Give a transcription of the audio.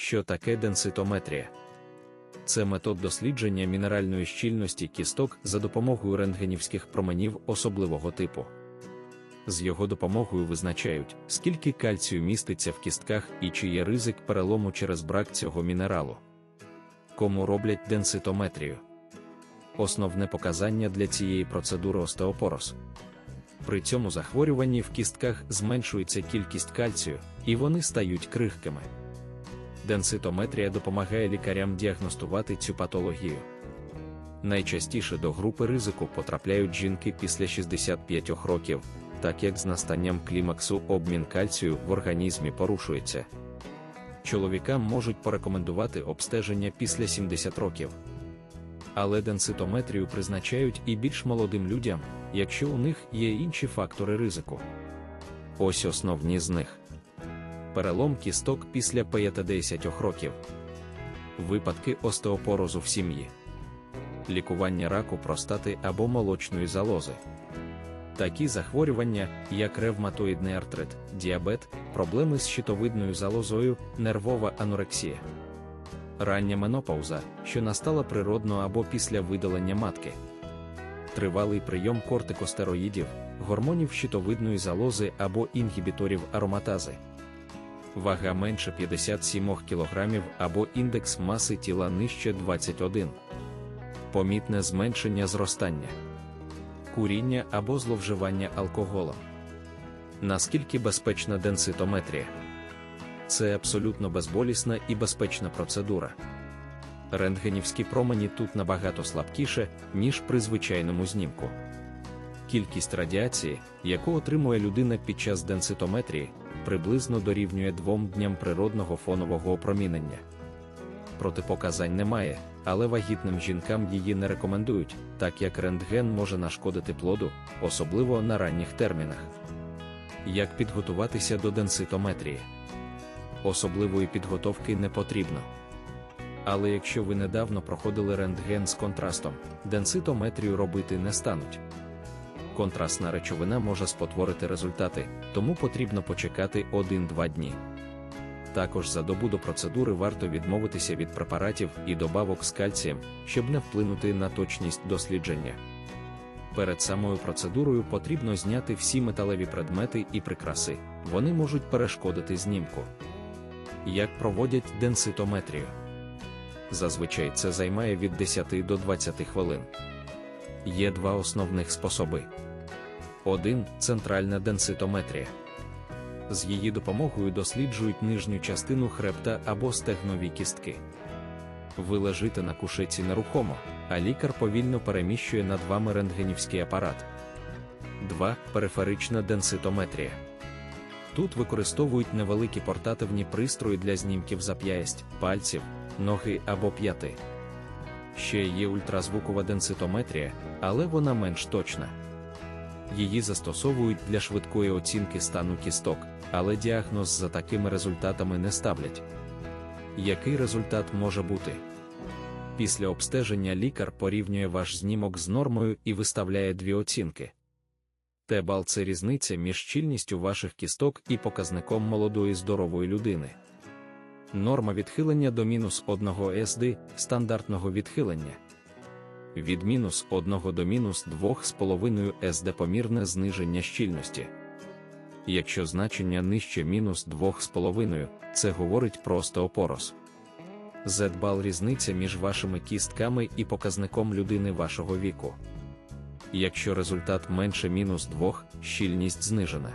Що таке денситометрія? Це метод дослідження мінеральної щільності кісток за допомогою рентгенівських променів особливого типу. З його допомогою визначають, скільки кальцію міститься в кістках і чи є ризик перелому через брак цього мінералу. Кому роблять денситометрію? Основне показання для цієї процедури остеопороз. При цьому захворюванні в кістках зменшується кількість кальцію, і вони стають крихкими. Денситометрія допомагає лікарям діагностувати цю патологію. Найчастіше до групи ризику потрапляють жінки після 65 років, так як з настанням клімаксу обмін кальцію в організмі порушується. Чоловікам можуть порекомендувати обстеження після 70 років. Але денситометрію призначають і більш молодим людям, якщо у них є інші фактори ризику. Ось основні з них перелом кісток після 50 років, випадки остеопорозу в сім'ї, лікування раку простати або молочної залози. Такі захворювання, як ревматоїдний артрит, діабет, проблеми з щитовидною залозою, нервова анорексія. Рання менопауза, що настала природно або після видалення матки, тривалий прийом кортикостероїдів, гормонів щитовидної залози або інгібіторів ароматази, вага менше 57 кг або індекс маси тіла нижче 21, помітне зменшення зростання, куріння або зловживання алкоголем. Наскільки безпечна денситометрія? Це абсолютно безболісна і безпечна процедура. Рентгенівські промені тут набагато слабкіше, ніж при звичайному знімку. Кількість радіації, яку отримує людина під час денситометрії, приблизно дорівнює двом дням природного фонового опромінення. Протипоказань немає, але вагітним жінкам її не рекомендують, так як рентген може нашкодити плоду, особливо на ранніх термінах. Як підготуватися до денситометрії? Особливої підготовки не потрібно. Але якщо ви недавно проходили рентген з контрастом, денситометрію робити не стануть. Контрастна речовина може спотворити результати, тому потрібно почекати 1-2 дні. Також за добу до процедури варто відмовитися від препаратів і добавок з кальцієм, щоб не вплинути на точність дослідження. Перед самою процедурою потрібно зняти всі металеві предмети і прикраси, вони можуть перешкодити знімку. Як проводять денситометрію? Зазвичай це займає від 10 до 20 хвилин. Є два основних способи. Один центральна денситометрія. З її допомогою досліджують нижню частину хребта або стегнові кістки. Ви лежите на кушеці нерухомо, а лікар повільно переміщує над вами рентгенівський апарат. 2. Периферична денситометрія. Тут використовують невеликі портативні пристрої для знімків зап'ясть, пальців, ноги або п'яти. Ще є ультразвукова денситометрія, але вона менш точна. Її застосовують для швидкої оцінки стану кісток, але діагноз за такими результатами не ставлять. Який результат може бути? Після обстеження лікар порівнює ваш знімок з нормою і виставляє дві оцінки. Т-бал – це різниця між щільністю ваших кісток і показником молодої здорової людини. Норма відхилення до мінус 1 SD стандартного відхилення. Від мінус 1 до мінус 2,5 SD помірне зниження щільності. Якщо значення нижче мінус 2,5, це говорить про остеопороз. Z-бал різниця між вашими кістками і показником людини вашого віку. Якщо результат менше мінус 2, щільність знижена.